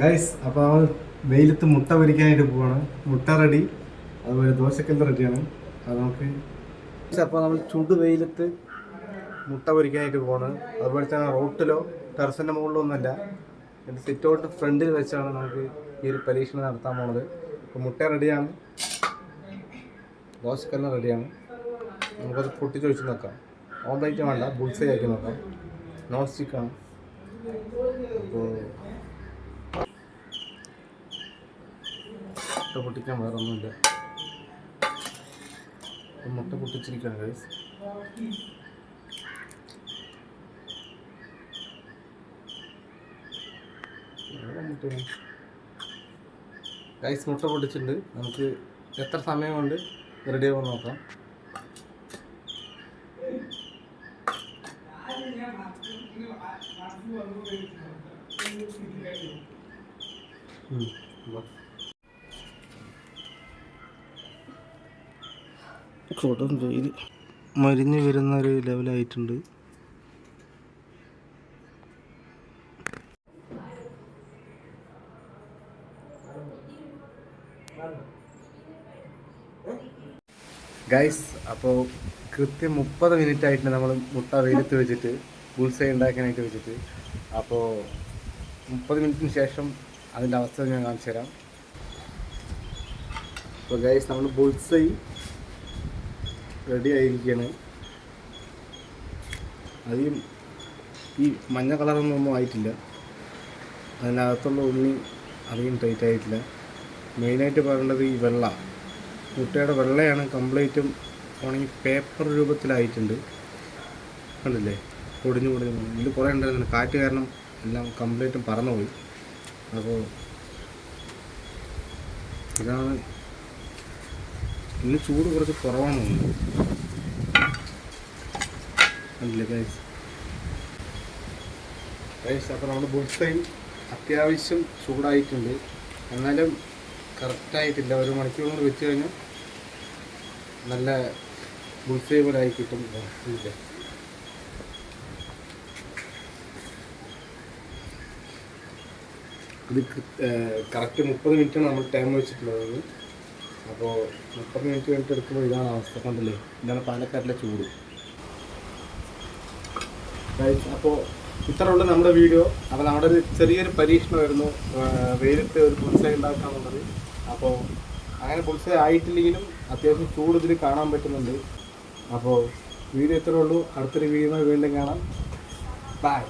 Guys അപ്പോൾ അവൾ വെയിലത്ത് മുട്ട പൊരിക്കാനായിട്ട് പോവാണ്. മുട്ട റെഡി അതുപോലെ ദോശക്കല്ല് റെഡിയാണ് അത് നമുക്ക് അപ്പോൾ നമ്മൾ ചൂട് വെയിലത്ത് മുട്ട പൊരിക്കാനായിട്ട് പോവാണ്. അതുപോലെ തന്നെ റോട്ടിലോ ടെറസിന്റെ മുകളിലോ ഒന്നുമല്ല എന്റെ സിറ്റ് ഔട്ട് ഫ്രണ്ടിൽ വെച്ചാണ് നമുക്ക് ഈ ഒരു പരീക്ഷണം നടത്താൻ പോണത്. അപ്പോൾ മുട്ട റെഡിയാണ് ദോശക്കല്ല് റെഡിയാണ് നമുക്കത് പൊട്ടിച്ച് വെച്ച് നോക്കാം ഓംപ്ലേറ്റ് വേണ്ട ബുൾസൈ ആക്കി നോക്കാം. നോൺ സ്റ്റിക്കാണ് അപ്പോൾ മുട്ട പൊട്ടിക്കാൻ വേറെ ഒന്നുമില്ല മുട്ട പൊട്ടിച്ചിരിക്കുകയാണ് ഗൈസ് ഗൈസ് മുട്ട? പൊട്ടിച്ചിട്ടുണ്ട്. നമുക്ക് എത്ര സമയമുണ്ട്? റെഡി ആവാൻ നോക്കാം. ഉം, കൊടും വെയിൽ. മരിഞ്ഞ് വരുന്ന ഒരു ലെവലായിട്ടുണ്ട് ഗൈസ് അപ്പോൾ കൃത്യം മുപ്പത് മിനിറ്റ് ആയിട്ട് നമ്മൾ മുട്ട വെയിലത്ത് വെച്ചിട്ട് ബുൾസൈ ഉണ്ടാക്കാനായിട്ട് വെച്ചിട്ട്. അപ്പോൾ മുപ്പത് മിനിറ്റിന് ശേഷം അതിന്റെ അവസ്ഥ ഞാൻ കാണിച്ചു തരാം അപ്പോൾ ഗൈസ് നമ്മൾ ബുൾസൈ റെഡി ആയിരിക്കുകയാണ് അധികം ഈ മഞ്ഞ കളറൊന്നും ഒന്നും ആയിട്ടില്ല. അതിനകത്തുള്ള ഉണ്ണി അധികം ടൈറ്റ് ആയിട്ടില്ല. മെയിനായിട്ട് പറയേണ്ടത് ഈ വെള്ള. മുട്ടയുടെ വെള്ളയാണ് കംപ്ലീറ്റും ഉണങ്ങി പേപ്പർ രൂപത്തിലായിട്ടുണ്ട്. കണ്ടില്ലേ? പൊടിഞ്ഞു പൊടിഞ്ഞു ഇതിൽ കുറേ ഉണ്ടായിരുന്നു. കാറ്റ് കാരണം എല്ലാം കംപ്ലീറ്റും പറന്നുപോയി. അപ്പോൾ ഇതാണ് ഇന്ന് ചൂട് കുറച്ച് കുറവാണ് തോന്നുന്നു. കണ്ടില്ലേ ഗൈസ് ഗൈസ് അപ്പോൾ നമ്മൾ ബുൾസൈ അത്യാവശ്യം ചൂടായിട്ടുണ്ട്. എന്നാലും കറക്റ്റായിട്ടില്ല ഒരു മണിക്കൂർ കൊണ്ട് വെച്ച് കഴിഞ്ഞാൽ നല്ല ബുൾസൈ പോലെ ആയി കിട്ടും. ഇതാ, ഇതില്ലേ. ഇത് കറക്റ്റ് മുപ്പത് മിനിറ്റാണ് നമ്മൾ ടൈം വെച്ചിട്ടുള്ളത്. അപ്പോൾ മുപ്പത് മിനിറ്റ് കഴിഞ്ഞിട്ട് എടുക്കുമ്പോൾ ഇതാണ് അവസ്ഥ. കണ്ടില്ലേ? ഇതാണ് പാലക്കാട്ടിലെ ചൂട്. അപ്പോൾ ഇത്ര ഉള്ള നമ്മുടെ വീഡിയോ. അപ്പോൾ നമ്മുടെ ഒരു ചെറിയൊരു പരീക്ഷണമായിരുന്നു. വെയിലത്ത് ഒരു പുൽസൈ ഉണ്ടാക്കാന്നുള്ളത്. അപ്പോൾ അങ്ങനെ പുൽസ ആയിട്ടില്ലെങ്കിലും അത്യാവശ്യം ചൂട് ഇതിൽ കാണാൻ പറ്റുന്നുണ്ട്. അപ്പോൾ വീഡിയോ ഇത്രേ ഉള്ളൂ. അടുത്തൊരു വീഡിയോ വീണ്ടും കാണാം. ബൈ